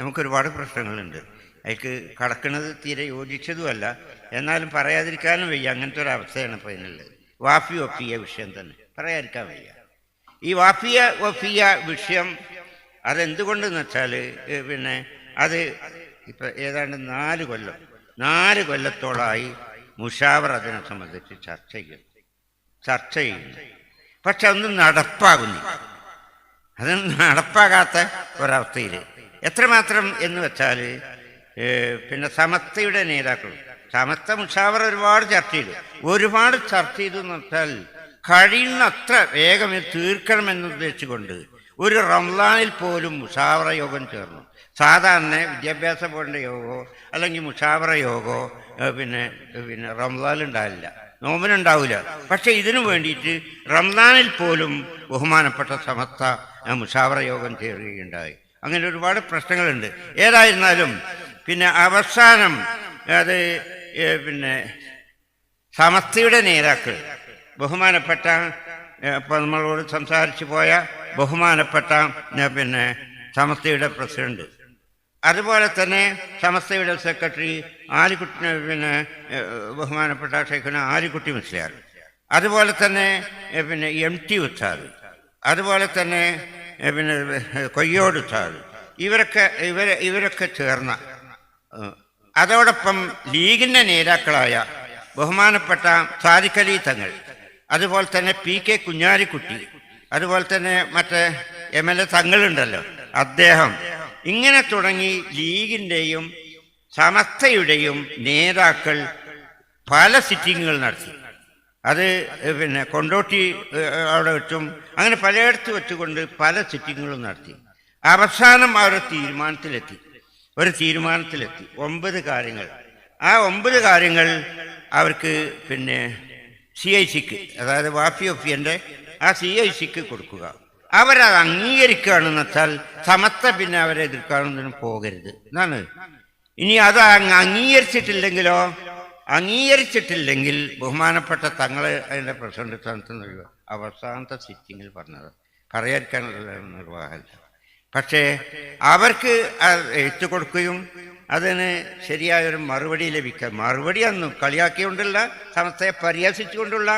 നമുക്കൊരുപാട് പ്രശ്നങ്ങളുണ്ട്. അതിക്ക് കടക്കുന്നത് തീരെ യോജിച്ചതുമല്ല. എന്നാലും പറയാതിരിക്കാനും വയ്യ. അങ്ങനത്തെ ഒരു അവസ്ഥയാണ് ഇപ്പോൾ അതിനുള്ളത്. വാഫി ഒപ്പിയ വിഷയം തന്നെ. പറയാതിരിക്കാൻ വയ്യ. ഈ വാഫിയ ഒഫിയ വിഷയം അതെന്തുകൊണ്ടെന്ന് വെച്ചാൽ പിന്നെ അത് ഇപ്പം ഏതാണ്ട് നാല് കൊല്ലം നാല് കൊല്ലത്തോളമായി മുഷാവർ അതിനെ സംബന്ധിച്ച് ചർച്ച ചെയ്യുന്നു. ചർച്ച ചെയ്യുന്നു. പക്ഷെ അതൊന്നും നടപ്പാകുന്നില്ല. അത് നടപ്പാകാത്ത ഒരവസ്ഥയിൽ എത്രമാത്രം എന്ന് വെച്ചാൽ പിന്നെ സമസ്തയുടെ നേതാക്കൾ. സമസ്ത മുഷാവർ ഒരുപാട് ചർച്ച ചെയ്തു. ഒരുപാട് ചർച്ച ചെയ്തു എന്ന് വെച്ചാൽ കഴിയുന്നത്ര വേഗം തീർക്കണമെന്ന് ഉദ്ദേശിച്ചുകൊണ്ട് ഒരു റംസാനിൽ പോലും മുഷാവറ യോഗം ചേർന്നു. സാധാരണ വിദ്യാഭ്യാസ ബോർഡിന്റെ യോഗമോ അല്ലെങ്കിൽ മുഷാവറ യോഗോ പിന്നെ പിന്നെ റംസാനിൽ ഉണ്ടാവില്ല. നോമ്പിനുണ്ടാവില്ല. പക്ഷേ ഇതിനു വേണ്ടിയിട്ട് റംസാനിൽ പോലും ബഹുമാനപ്പെട്ട സമസ്ത മുഷാവറ യോഗം ചേരുകയുണ്ടായി. അങ്ങനെ ഒരുപാട് പ്രശ്നങ്ങളുണ്ട്. ഏതായിരുന്നാലും പിന്നെ അവസാനം അത് പിന്നെ സമസ്തയുടെ നേതാക്കൾ ബഹുമാനപ്പെട്ട ഇപ്പോൾ നമ്മളോട് സംസാരിച്ചു പോയ ബഹുമാനപ്പെട്ട പിന്നെ സമസ്തയുടെ പ്രസിഡന്റ്. അതുപോലെ തന്നെ സമസ്തയുടെ സെക്രട്ടറി ആലിക്കുട്ടി പിന്നെ ബഹുമാനപ്പെട്ട ഷെയ്ഖിന് ആലിക്കുട്ടി മുസ്ലിയാർ. അതുപോലെ തന്നെ പിന്നെ എം ടി ഉസ്താദ്. അതുപോലെ തന്നെ പിന്നെ കൊയ്യോട് ഉസ്താദ് ഇവരൊക്കെ ഇവരെ ഇവരൊക്കെ ചേർന്ന അതോടൊപ്പം ലീഗിന്റെ നേതാക്കളായ ബഹുമാനപ്പെട്ട സാദിഖലി തങ്ങൾ അതുപോലെ തന്നെ പി കെ കുഞ്ഞാലിക്കുട്ടി അതുപോലെ തന്നെ മറ്റേ എം എൽ എ തങ്ങളുണ്ടല്ലോ അദ്ദേഹം. ഇങ്ങനെ തുടങ്ങി ലീഗിന്റെയും സമസ്തയുടെയും നേതാക്കൾ പല സിറ്റിങ്ങുകൾ നടത്തി. അത് പിന്നെ കൊണ്ടോട്ടി അവിടെ വെച്ചും അങ്ങനെ പലയിടത്ത് വെച്ചുകൊണ്ട് പല സിറ്റിങ്ങുകളും നടത്തി. അവസാനം അവർ തീരുമാനത്തിലെത്തി. ഒരു തീരുമാനത്തിലെത്തി. ഒമ്പത് കാര്യങ്ങൾ. ആ ഒമ്പത് കാര്യങ്ങൾ അവർക്ക് പിന്നെ സി ഐ സിക്ക് അതായത് വാഫി ഒഫിയന്റെ ആ സി ഐ സിക്ക് കൊടുക്കുക. അവരത് അംഗീകരിക്കുകയാണെന്ന് വെച്ചാൽ സമത്ത പിന്നെ അവരെ എതിർക്കാനൊന്നും പോകരുത്. എന്നാണ്. ഇനി അത് അംഗീകരിച്ചിട്ടില്ലെങ്കിലോ അംഗീകരിച്ചിട്ടില്ലെങ്കിൽ ബഹുമാനപ്പെട്ട തങ്ങളെ അതിന്റെ പ്രസിഡന്റ് അവസാനത്തെ സിറ്റിങ്ങിൽ പറഞ്ഞത്. പറയാതിരിക്കാനുള്ള നിർവാഹമല്ല പക്ഷേ അവർക്ക് എഴുത്തു കൊടുക്കുകയും അതിന് ശരിയായൊരു മറുപടി ലഭിക്കുക മറുപടി അന്ന് കളിയാക്കിക്കൊണ്ടുള്ള സമസ്തയെ പരിഹസിച്ചുകൊണ്ടുള്ള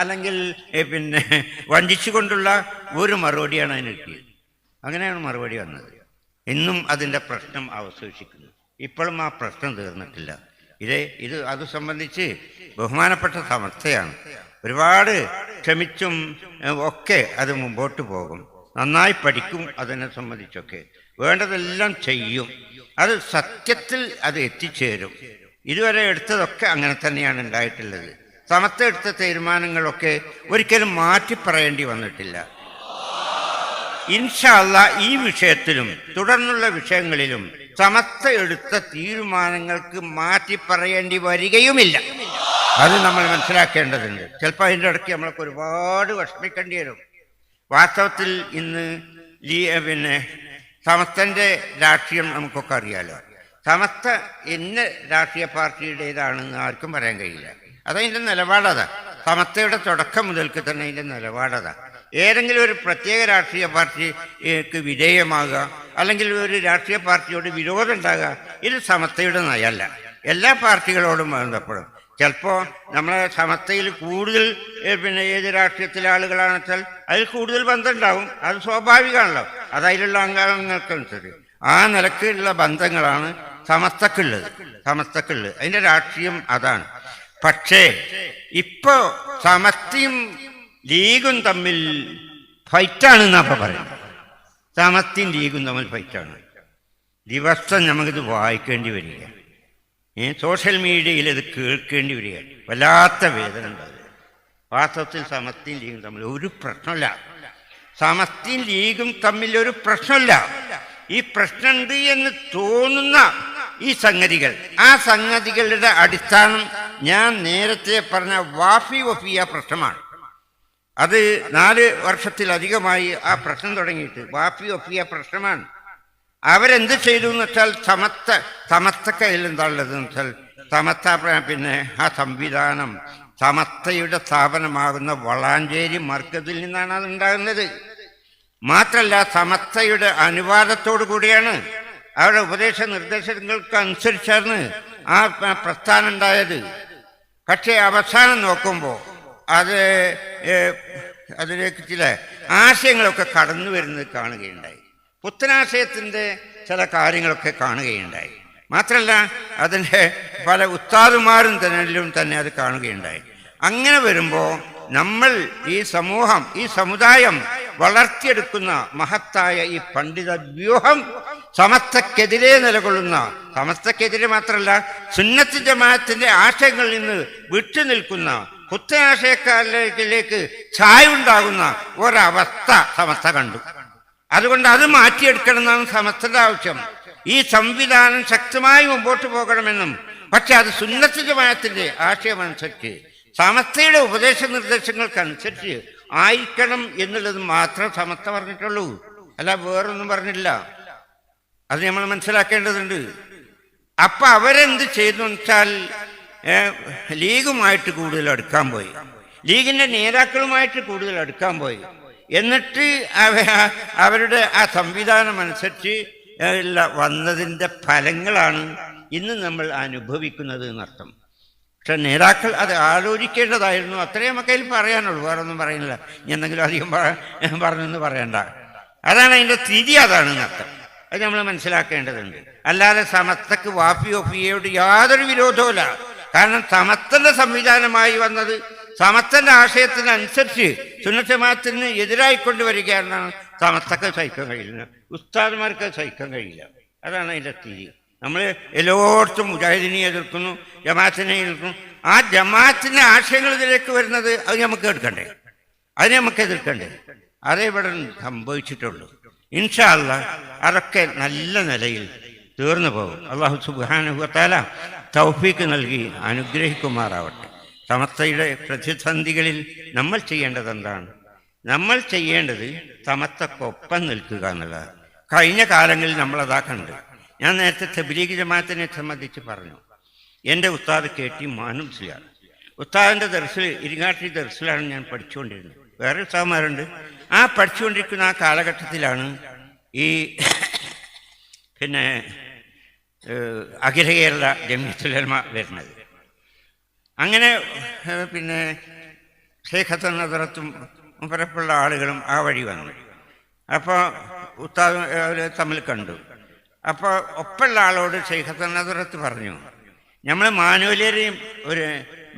അല്ലെങ്കിൽ പിന്നെ വഞ്ചിച്ചുകൊണ്ടുള്ള ഒരു മറുപടിയാണ് അതിന് കിട്ടിയത്. അങ്ങനെയാണ് മറുപടി വന്നത്. ഇന്നും അതിന്റെ പ്രശ്നം അവശേഷിക്കുന്നത് ഇപ്പോഴും ആ പ്രശ്നം തീർന്നിട്ടില്ല. ഇത് ഇത് അത് സംബന്ധിച്ച് ബഹുമാനപ്പെട്ട സമസ്തയാണ്. ഒരുപാട് ക്ഷമിച്ചും ഒക്കെ അത് മുമ്പോട്ട് പോകും. നന്നായി പഠിക്കും അതിനെ സംബന്ധിച്ചൊക്കെ. വേണ്ടതെല്ലാം ചെയ്യും. അത് സത്യത്തിൽ അത് എത്തിച്ചേരും. ഇതുവരെ എടുത്തതൊക്കെ അങ്ങനെ തന്നെയാണ് ഉണ്ടായിട്ടുള്ളത്. സമസ്ത എടുത്ത തീരുമാനങ്ങളൊക്കെ ഒരിക്കലും മാറ്റി പറയേണ്ടി വന്നിട്ടില്ല. ഇൻഷാല്ല ഈ വിഷയത്തിലും തുടർന്നുള്ള വിഷയങ്ങളിലും സമസ്ത എടുത്ത തീരുമാനങ്ങൾക്ക് മാറ്റി പറയേണ്ടി വരികയുമില്ല. അത് നമ്മൾ മനസ്സിലാക്കേണ്ടതുണ്ട്. ചിലപ്പോൾ അതിന്റെ ഇടയ്ക്ക് നമ്മൾക്ക് ഒരുപാട് വിഷമിക്കേണ്ടി വരും. വാസ്തവത്തിൽ ഇന്ന് പിന്നെ സമസ്തന്റെ രാഷ്ട്രീയം നമുക്കൊക്കെ അറിയാലോ. സമസ്ത ഇന്ന രാഷ്ട്രീയ പാർട്ടിയുടേതാണെന്ന് ആർക്കും പറയാൻ കഴിയില്ല. അതതിന്റെ നിലപാടതാ. സമസ്തയുടെ തുടക്കം മുതൽക്ക് തന്നെ അതിന്റെ നിലപാടതാ. ഏതെങ്കിലും ഒരു പ്രത്യേക രാഷ്ട്രീയ പാർട്ടിക്ക് വിധേയമാകുക അല്ലെങ്കിൽ ഒരു രാഷ്ട്രീയ പാർട്ടിയോട് വിരോധം ഉണ്ടാകുക ഇത് സമസ്തയുടെ നയല്ല. എല്ലാ പാർട്ടികളോടും ബന്ധപ്പെടും. ചിലപ്പോൾ നമ്മളെ സമത്വയിൽ കൂടുതൽ പിന്നെ ഏത് രാഷ്ട്രീയത്തിലെ ആളുകളാണെന്ന് വെച്ചാൽ അതിൽ കൂടുതൽ ബന്ധം ഉണ്ടാവും അത് സ്വാഭാവികമാണല്ലോ. അത് അതിലുള്ള അംഗങ്ങൾക്കനുസരിച്ച്. ആ നിലക്കുള്ള ബന്ധങ്ങളാണ് സമസ്തക്കുള്ളത്. സമസ്തക്കുള്ളത്. അതിന്റെ രാഷ്ട്രീയം അതാണ്. പക്ഷേ ഇപ്പോൾ സമസ്തയും ലീഗും തമ്മിൽ ഫൈറ്റാണ് എന്നാ പറയുന്നത്. സമസ്തയും ലീഗും തമ്മിൽ ഫൈറ്റാണ്. ദിവസം നമുക്കിത് വായിക്കേണ്ടി വരിക. സോഷ്യൽ മീഡിയയിൽ ഇത് കേൾക്കേണ്ടി വരിക. വല്ലാത്ത വേദന ഉണ്ടാകും. വാസ്തവത്തിൽ സമസ്തയും ലീഗും തമ്മിൽ ഒരു പ്രശ്നമില്ല. സമസ്തയും ലീഗും തമ്മിൽ ഒരു പ്രശ്നമില്ല. ഈ പ്രശ്നമുണ്ട് എന്ന് തോന്നുന്ന ഈ സംഗതികൾ. ആ സംഗതികളുടെ അടിസ്ഥാനം ഞാൻ നേരത്തെ പറഞ്ഞ വാഫി വഫിയ പ്രശ്നമാണ്. അത് നാല് വർഷത്തിലധികമായി ആ പ്രശ്നം തുടങ്ങിയിട്ട്. വാപ്പി ഒപ്പിയ പ്രശ്നമാണ്. അവരെന്ത് ചെയ്തു എന്ന് വെച്ചാൽ സമത്ത സമസ്തക്കയിൽ എന്താ ഉള്ളതെന്ന് വെച്ചാൽ സമത്ത പിന്നെ ആ സംവിധാനം സമത്തയുടെ സ്ഥാപനമാകുന്ന വളാഞ്ചേരി മർക്കത്തിൽ നിന്നാണ് അത് ഉണ്ടാകുന്നത്. മാത്രല്ല സമത്തയുടെ അനുവാദത്തോടു കൂടിയാണ് അവരുടെ ഉപദേശ നിർദ്ദേശങ്ങൾക്ക് അനുസരിച്ചാണ് ആ പ്രസ്ഥാനം ഉണ്ടായത്. പക്ഷേ അവസാനം നോക്കുമ്പോൾ അത് അതിലേക്ക് ചില ആശയങ്ങളൊക്കെ കടന്നു വരുന്നത് കാണുകയുണ്ടായി. പുത്തനാശയത്തിന്റെ ചില കാര്യങ്ങളൊക്കെ കാണുകയുണ്ടായി. മാത്രമല്ല അതിന്റെ പല ഉസ്താദുമാരും തന്നിലും തന്നെ അത് കാണുകയുണ്ടായി. അങ്ങനെ വരുമ്പോൾ നമ്മൾ ഈ സമൂഹം ഈ സമുദായം വളർത്തിയെടുക്കുന്ന മഹത്തായ ഈ പണ്ഡിത വ്യൂഹം സമസ്തക്കെതിരെ നിലകൊള്ളുന്ന സമസ്തക്കെതിരെ മാത്രമല്ല സുന്നത്തിന്റെ ജമാഅത്തിന്റെ ആശയങ്ങളിൽ നിന്ന് വിട്ടുനിൽക്കുന്ന കുത്തനാശയക്കാരിലേക്ക് ചായുണ്ടാകുന്ന ഒരവസ്ഥ സമസ്ത കണ്ടു. അതുകൊണ്ട് അത് മാറ്റിയെടുക്കണം എന്നാണ് സമസ്തയുടെ ആവശ്യം. ഈ സംവിധാനം ശക്തമായി മുമ്പോട്ട് പോകണമെന്നും പക്ഷെ അത് സുന്നത്ത് ആശയമനുസരിച്ച് സമസ്തയുടെ ഉപദേശ നിർദ്ദേശങ്ങൾക്കനുസരിച്ച് ആയിരിക്കണം എന്നുള്ളത് മാത്രം സമസ്ത പറഞ്ഞിട്ടുള്ളൂ. അല്ല വേറൊന്നും പറഞ്ഞില്ല. അത് നമ്മൾ മനസ്സിലാക്കേണ്ടതുണ്ട്. അപ്പൊ അവരെന്ത് ചെയ്തു വെച്ചാൽ ലീഗുമായിട്ട് കൂടുതൽ അടുക്കാൻ പോയി. ലീഗിന്റെ നേതാക്കളുമായിട്ട് കൂടുതൽ അടുക്കാൻ പോയി. എന്നിട്ട് അവ അവരുടെ ആ സംവിധാനം അനുസരിച്ച് ഉള്ള വന്നതിന്റെ ഫലങ്ങളാണ് ഇന്ന് നമ്മൾ അനുഭവിക്കുന്നത് എന്നർത്ഥം. പക്ഷെ നേതാക്കൾ അത് ആലോചിക്കേണ്ടതായിരുന്നു. അത്രയും നമുക്ക് അതിൽ പറയാനുള്ളൂ. വേറെ ഒന്നും പറയുന്നില്ല എന്തെങ്കിലും അധികം പറ- പറഞ്ഞെന്ന് പറയണ്ട. അതാണ് അതിന്റെ സ്ഥിതി അതാണ് എന്നർത്ഥം. അത് നമ്മൾ മനസ്സിലാക്കേണ്ടതുണ്ട്. അല്ലാതെ സമത്തക്ക് ഒഫിയോട് യാതൊരു വിരോധവുമില്ല. കാരണം സമസ്തന്റെ സംവിധാനമായി വന്നത് സമസ്തന്റെ ആശയത്തിനനുസരിച്ച് സുനക്ഷമാത്തിന് എതിരായി കൊണ്ടുവരികയാണ് സമസ്തക്ക് സഹിക്കാൻ കഴിയുന്നത്. ഉസ്താദ്മാർക്ക് സഹിക്കാൻ കഴിയില്ല. അതാണ് അതിന്റെ സ്ഥിതി. നമ്മൾ എല്ലായിടത്തും മുജാഹിദിനെ എതിർക്കുന്നു ജമാഅത്തിനെ എതിർക്കുന്നു. ആ ജമാഅത്തിന്റെ ആശയങ്ങൾ ഇതിലേക്ക് വരുന്നത് അത് നമുക്ക് എടുക്കണ്ടേ? അതിനെ നമുക്ക് എതിർക്കണ്ടേ? അതേ ഇവിടെ സംഭവിച്ചിട്ടുള്ളൂ. ഇൻഷാല്ല അതൊക്കെ നല്ല നിലയിൽ തീർന്നു പോകും. അള്ളാഹു സുബാനുഭവത്താല തൗഫീക്ക് നൽകി അനുഗ്രഹിക്കുമാറാവട്ടെ. സമസ്തയുടെ പ്രതിസന്ധികളിൽ നമ്മൾ ചെയ്യേണ്ടത് എന്താണ് നമ്മൾ ചെയ്യേണ്ടത് സമസ്തക്കൊപ്പം നിൽക്കുക എന്നുള്ളതാണ്. കഴിഞ്ഞ കാലങ്ങളിൽ നമ്മളതാ കണ്ട്. ഞാൻ നേരത്തെ തബ്ലീഗ് ജമാഅത്തിനെ സംബന്ധിച്ച് പറഞ്ഞു. എന്റെ ഉസ്താദ് കെ ടി മാനുസിലാണ് ഉസ്താദിന്റെ ദർസിൽ ഇരിങ്ങാട്ടി ദർസിലാണ് ഞാൻ പഠിച്ചുകൊണ്ടിരുന്നത്. വേറെ ഉസ്താദന്മാരുണ്ട് ആ പഠിച്ചുകൊണ്ടിരിക്കുന്ന ആ കാലഘട്ടത്തിലാണ് ഈ പിന്നെ അഖില കേരള ജമിയത്തുലമ വരുന്നത്. അങ്ങനെ പിന്നെ ഷേഖത്ത് നദറത്തും പരപ്പുള്ള ആളുകളും ആ വഴി വന്നു. അപ്പോൾ ഉസ്താദ് അവർ തമ്മിൽ കണ്ടു. അപ്പോൾ ഒപ്പമുള്ള ആളോട് ഷെയ്ഖത്ത് നദറത്ത് പറഞ്ഞു നമ്മൾ മാനുവലിയരെയും ഒരു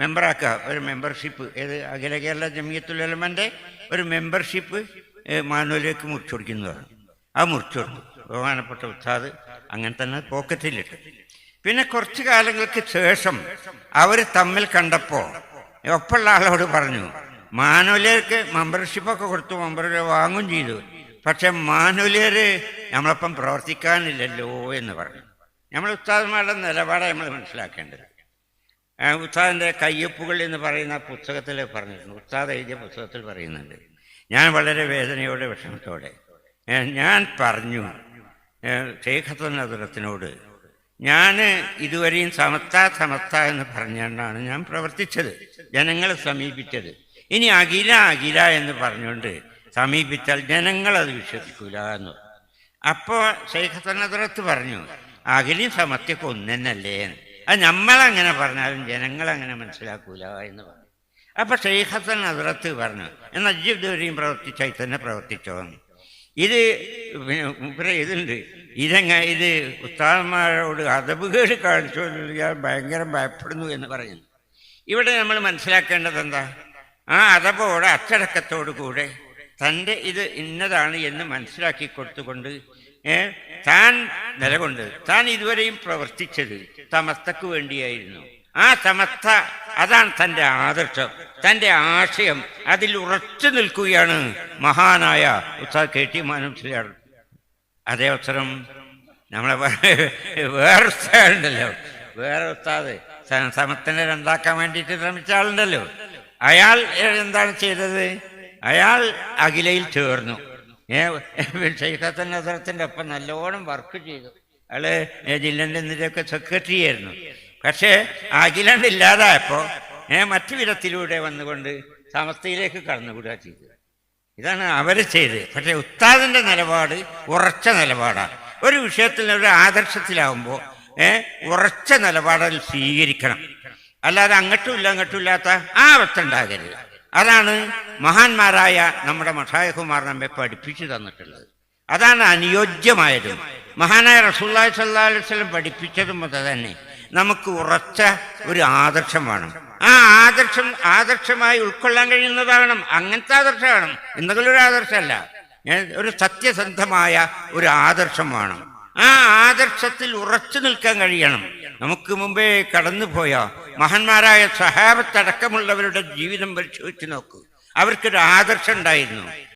മെമ്പറാക്കുക ഒരു മെമ്പർഷിപ്പ്. ഏത് അഖില കേരള ജമിയത്തുലമന്റെ ഒരു മെമ്പർഷിപ്പ് മാനുവലിലേക്ക് മുറിച്ചു കൊടുക്കുന്നതാണ്. ആ മുറിച്ചു കൊടുത്തു. ബഹുമാനപ്പെട്ട ഉസ്താദ് അങ്ങനെ തന്നെ പോക്കറ്റിലിട്ട്. പിന്നെ കുറച്ചു കാലങ്ങൾക്ക് ശേഷം അവർ തമ്മിൽ കണ്ടപ്പോൾ ഒപ്പമുള്ള ആളോട് പറഞ്ഞു മാനുലേർക്ക് മെമ്പർഷിപ്പൊക്കെ കൊടുത്തു മെമ്പർ വാങ്ങും ചെയ്തു. പക്ഷെ മാനുവലിയർ നമ്മളൊപ്പം പ്രവർത്തിക്കാനില്ലല്ലോ എന്ന് പറഞ്ഞു. നമ്മൾ ഉസ്താദന്മാരുടെ നിലപാടാണ് നമ്മൾ മനസ്സിലാക്കേണ്ടത്. ഉസ്താദിന്റെ കയ്യൊപ്പുകൾ എന്ന് പറയുന്ന പുസ്തകത്തിൽ പറഞ്ഞിട്ടുണ്ട്. ഉസ്താദ് എഴുതിയ പുസ്തകത്തിൽ പറയുന്നുണ്ട് ഞാൻ വളരെ വേദനയോടെ വിഷമത്തോടെ ഞാൻ പറഞ്ഞു ഷെയ്ഖത്തുനദുരത്തിനോട് ഞാൻ ഇതുവരെയും സമത്ത സമത്ത എന്ന് പറഞ്ഞുകൊണ്ടാണ് ഞാൻ പ്രവർത്തിച്ചത് ജനങ്ങളെ സമീപിച്ചത് ഇനി അഖില അഖില എന്ന് പറഞ്ഞുകൊണ്ട് സമീപിച്ചാൽ ജനങ്ങളത് വിശ്വസിക്കൂല എന്ന്. അപ്പോൾ ഷെയ്ഖത്തുനദുരത്ത് പറഞ്ഞു അഖിലും സമത്യൊക്കെ ഒന്നെന്നല്ലേ. അത് നമ്മളങ്ങനെ പറഞ്ഞാലും ജനങ്ങളങ്ങനെ മനസ്സിലാക്കൂല എന്ന് പറഞ്ഞു അപ്പൊ ഷെയ്ഖത്തൻ അതിർത്ത് പറഞ്ഞു എന്നാൽ ഇജ്ജ് ഇതുവരെയും പ്രവർത്തിച്ചായി തന്നെ പ്രവർത്തിച്ചോ എന്ന്. ഇത് ഇതുണ്ട്. ഇതെങ്ങ ഇത് ഉസ്താദന്മാരോട് അതബുകേട് കാണിച്ചു ഞാൻ ഭയങ്കര ഭയപ്പെടുന്നു എന്ന് പറയുന്നു. ഇവിടെ നമ്മൾ മനസ്സിലാക്കേണ്ടത് എന്താ? ആ അതപോടെ അച്ചടക്കത്തോടു കൂടെ തന്റെ ഇത് ഇന്നതാണ് എന്ന് മനസ്സിലാക്കി കൊടുത്തുകൊണ്ട് താൻ നിലകൊണ്ട് താൻ ഇതുവരെയും പ്രവർത്തിച്ചത് സമസ്തക്ക് വേണ്ടിയായിരുന്നു. ആ സമസ്ത അതാണ് തന്റെ ആദർശം. തന്റെ ആശയം അതിൽ ഉറച്ചു നിൽക്കുകയാണ് മഹാനായ ഉസ്താദ് കെ ടി മാനംസിലാർ അതേ അവസരം നമ്മളെ വേറെ ഉസ്താദുണ്ടല്ലോ. വേറെ ഉസ്താദ് സമത്തിനെ രണ്ടാക്കാൻ വേണ്ടിയിട്ട് ശ്രമിച്ച ആളുണ്ടല്ലോ. അയാൾ എന്താണ് ചെയ്തത്? അയാൾ അഖിലയിൽ ചേർന്നു. ഷെയ്ഖത്തൻ നസറത്തിന്റെ ഒപ്പം നല്ലോണം വർക്ക് ചെയ്തു. അയാൾ ജില്ലന്റെ ഒക്കെ സെക്രട്ടറി ആയിരുന്നു. പക്ഷേ അഖിലണ്ട് ഇല്ലാതായപ്പോൾ മറ്റു വിധത്തിലൂടെ വന്നുകൊണ്ട് സമസ്തയിലേക്ക് കടന്നുകൂടുക ചെയ്തത്. ഇതാണ് അവർ ചെയ്തത്. പക്ഷേ ഉസ്താദിന്റെ നിലപാട് ഉറച്ച നിലപാടാണ്. ഒരു വിഷയത്തിൽ ഒരു ആദർശത്തിലാവുമ്പോൾ ഏഹ് ഉറച്ച നിലപാടിൽ സ്വീകരിക്കണം. അല്ലാതെ അങ്ങോട്ടും ഇല്ല അങ്ങോട്ടും ഇല്ലാത്ത ആ അവസ്ഥ ഉണ്ടാകരുത്. അതാണ് മഹാന്മാരായ നമ്മുടെ മഷായകുമാർ നമ്മെ പഠിപ്പിച്ചു തന്നിട്ടുള്ളത്. അതാണ് അനുയോജ്യമായതും. മഹാനായ റസൂല്ലാ സല്ലാ അലൈഹി സ്വലം പഠിപ്പിച്ചതും അത് തന്നെ. നമുക്ക് ഉറച്ച ഒരു ആദർശം വേണം. ആ ആദർശം ആദർശമായി ഉൾക്കൊള്ളാൻ കഴിയുന്നതാകണം അങ്ങനത്തെ ആദർശമാണ് എന്തെങ്കിലും ഒരു ആദർശമല്ല. ഒരു സത്യസന്ധമായ ഒരു ആദർശം വേണം. ആ ആദർശത്തിൽ ഉറച്ചു നിൽക്കാൻ കഴിയണം. നമുക്ക് മുമ്പേ കടന്നുപോയ മഹാന്മാരായ സഹാബത്തടക്കമുള്ളവരുടെ ജീവിതം പരിശോധിച്ച് നോക്കൂ. അവർക്കൊരു ആദർശം ഉണ്ടായിരുന്നു.